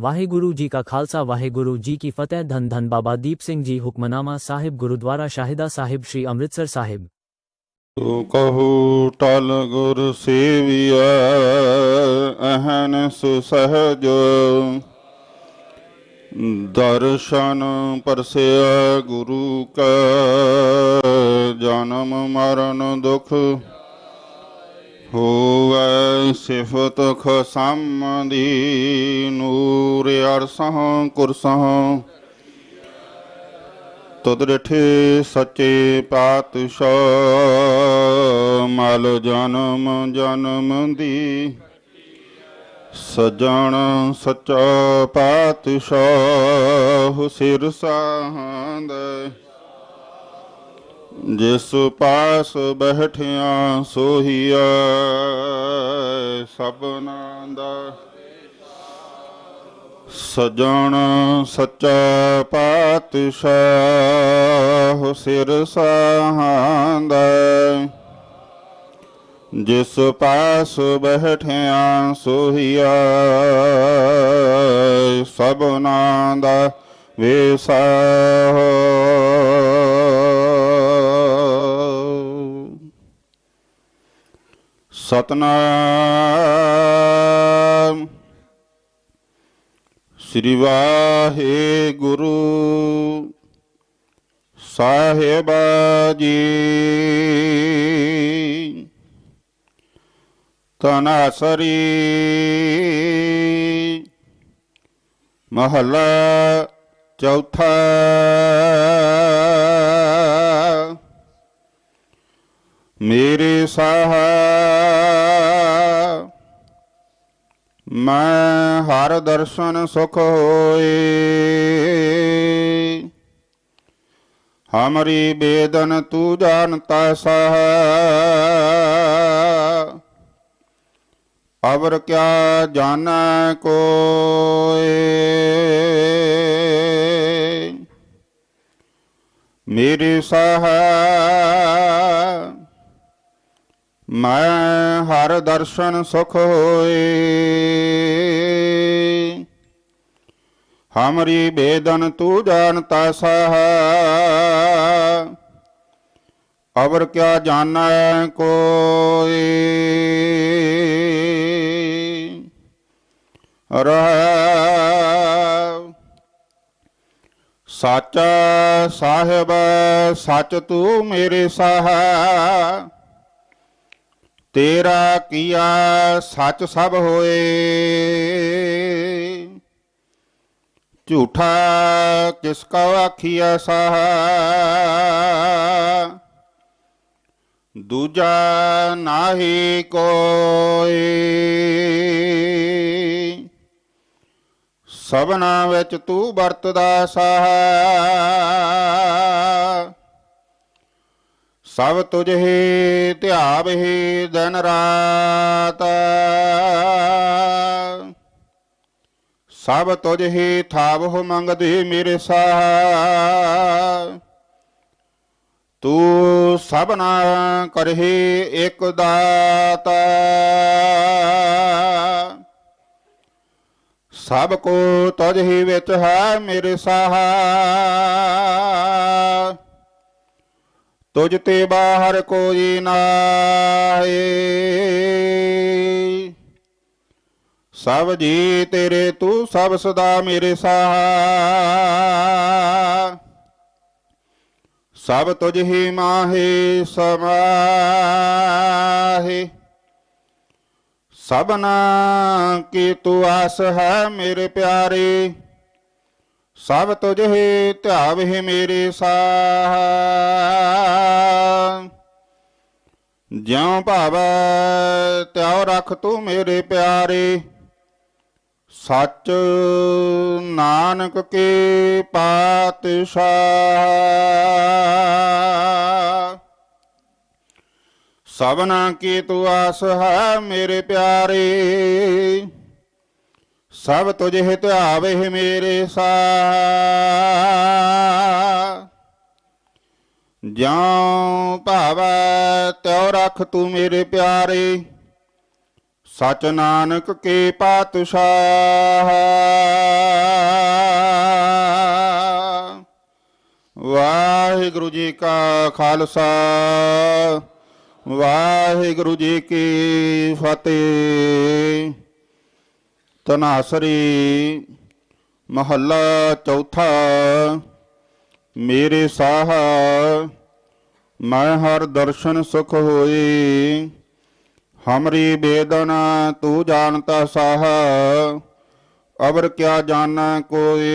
ਵਾਹਿਗੁਰੂ ਜੀ ਕਾ ਖਾਲਸਾ, ਵਾਹਿਗੁਰੂ ਜੀ ਕੀ ਫਤਿਹ। ਧੰਨ ਧੰਨ ਬਾਬਾ ਦੀਪ ਸਿੰਘ ਜੀ, ਹੁਕਮਨਾਮਾ ਸਾਹਿਬ, ਗੁਰਦੁਆਰਾ ਸ਼ਾਹਿਦਾ ਸਾਹਿਬ, ਸ੍ਰੀ ਅੰਮ੍ਰਿਤਸਰ ਸਾਹਿਬ। ਤੋ ਕਹੂ, ਟਲ ਗੁਰ ਸੇਵੀਐ, ਅਹਨ ਸੁਸਹਜ। ਦਰਸ਼ਨ ਪਰਸਿਆ ਗੁਰੂ ਕਾ, ਜਨਮ ਮਰਨ ਦੁਖ। ਸਿਫਤ ਖਸਮ ਦੀ ਨੂਰ ਅਰਸਹ ਕੁਰਸਹ ਤੁਧ ਰਿਠੇ ਸੱਚੇ ਪਾਤਸ਼ਾਹ, ਮਲ ਜਨਮ ਜਨਮ ਦੀ। ਸਜਣ ਸੱਚਾ ਪਾਤਸ਼ਾਹ ਸਿਰ ਸਾਹੰਦ ਜਿਸ ਪਾਸ ਬਹਿਠਿਆ ਸੋਹੀਆ ਸਭਨਾ ਦਾ ਸਜਣ ਸੱਚਾ ਪਾਤਸ਼ਾਹ ਸਿਰ ਸਾਹਾਂਦਾ। ਜਿਸ ਪਾਸ ਬਹਿਠਿਆ ਸੋਹੀਆ ਸਭਨਾ ਦਾ ਵੇਸਾ। ਸਤਨਾਮ। ਸ੍ਰੀ ਵਾਹਿਗੁਰੂ। ਸਾਹਿਬ ਜੀ। ਤਨਾਸਰੀ ਮਹਲਾ ਚੌਥਾ ਮੇਰੇ ਸਾਹ ਮੈਂ ਹਰ ਦਰਸ਼ਨ ਸੁਖ ਹੋਏ। ਹਮਰੀ ਬੇਦਨ ਤੂੰ ਜਾਣਤਾ ਸਹ। ਅਵਰ ਕਿਆ ਜਾਣੈ ਕੋਏ। ਮੇਰੇ ਸਾਹ ਮੈਂ ਹਰ ਦਰਸ਼ਨ ਸੁਖ ਹੋਏ। ਹਮਰੀ ਬੇਦਨ ਤੂੰ ਜਾਣਤਾ ਸਹ, ਅਵਰ ਕਿਆ ਜਾਣੈ ਕੋਏ। ਰਹਿ ਸਾਚਾ ਸਾਹਿਬ ਸੱਚ ਤੂੰ ਮੇਰੇ ਸਾਹ ਤੇਰਾ ਕੀਆ ਸੱਚ ਸਭ ਹੋਏ ਝੂਠਾ ਕਿਸ ਕਾ ਆਖੀਆ ਸਾਹ ਦੂਜਾ ਨਾਹੀ ਕੋਈ ਸਭਨਾ ਵਿੱਚ ਤੂੰ ਵਰਤਦਾ ਸਾਹ। ਸਭ ਤੁਝ ਹੀ ਦਿਨ ਰਾਤ। ਸਭ ਤੁਝ ਹੀ ਥਾਵ ਮੰਗਦੇ ਮੇਰੇ ਸਾਹ। ਤੂੰ ਸਭਨਾ ਕਰਹਿ ਇਕ ਦਾਤਾ। ਸਭ ਕੋ ਤੁਝ ਹੀ ਵਿੱਚ ਹੈ ਮੇਰੇ ਸਾਹ। ਤੁਝ ਤੇ ਬਾਹਰ ਕੋਈ ਨਾਹੀ। ਸਭ ਜੀ ਤੇਰੇ ਤੂੰ ਸਭ ਸਦਾ ਮੇਰੇ ਸਾਹ। ਸਭ ਤੁਝ ਹੀ ਮਾਹੇ ਸਮਾਹੇ। ਸਭਨਾ ਕੀ ਤੂੰ ਆਸ ਹੈ ਮੇਰੇ ਪਿਆਰੇ? ਸਭ ਤੁਝ ਹੀ ਧਿਆਵ ਹੀ ਮੇਰੇ ਸਾਹ। ਜਿਉ ਭਾਵੈ ਤਿਉ ਰਖ ਤੂੰ ਮੇਰੇ ਪਿਆਰੇ। ਸੱਚ ਨਾਨਕ ਕੇ ਪਾਤਸ਼ਾਹ। ਸਭਨਾ ਕੀ ਤੂੰ ਆਸ ਹੈ ਮੇਰੇ ਪਿਆਰੇ? ਸਭ ਤੁਝੇ ਹਿਤ ਆਵੇ ਮੇਰੇ ਸਾ। ਜਾਂ ਭਾਵੈ ਤਿਉ ਰਖ ਤੂੰ ਮੇਰੇ ਪਿਆਰੇ। ਸਚ ਨਾਨਕ ਕੇ ਪਾਤਸ਼ਾਹ ਵਾਹਿਗੁਰੂ ਜੀ ਕਾ ਖਾਲਸਾ। ਵਾਹਿਗੁਰੂ ਜੀ ਕੀ ਫਤਿਹ। ਤਨਾਸਰੀ ਮਹੱਲਾ ਚੌਥਾ। ਮੇਰੇ ਸਾਹ, ਮੈਂ ਹਰ ਦਰਸ਼ਨ ਸੁਖ ਹੋਈ ਹਮਰੀ ਬੇਦਨਾ, ਤੂੰ ਜਾਣਤਾ ਸਾਹ ਅਬਰ ਕਿਆ ਜਾਣਾ ਕੋਈ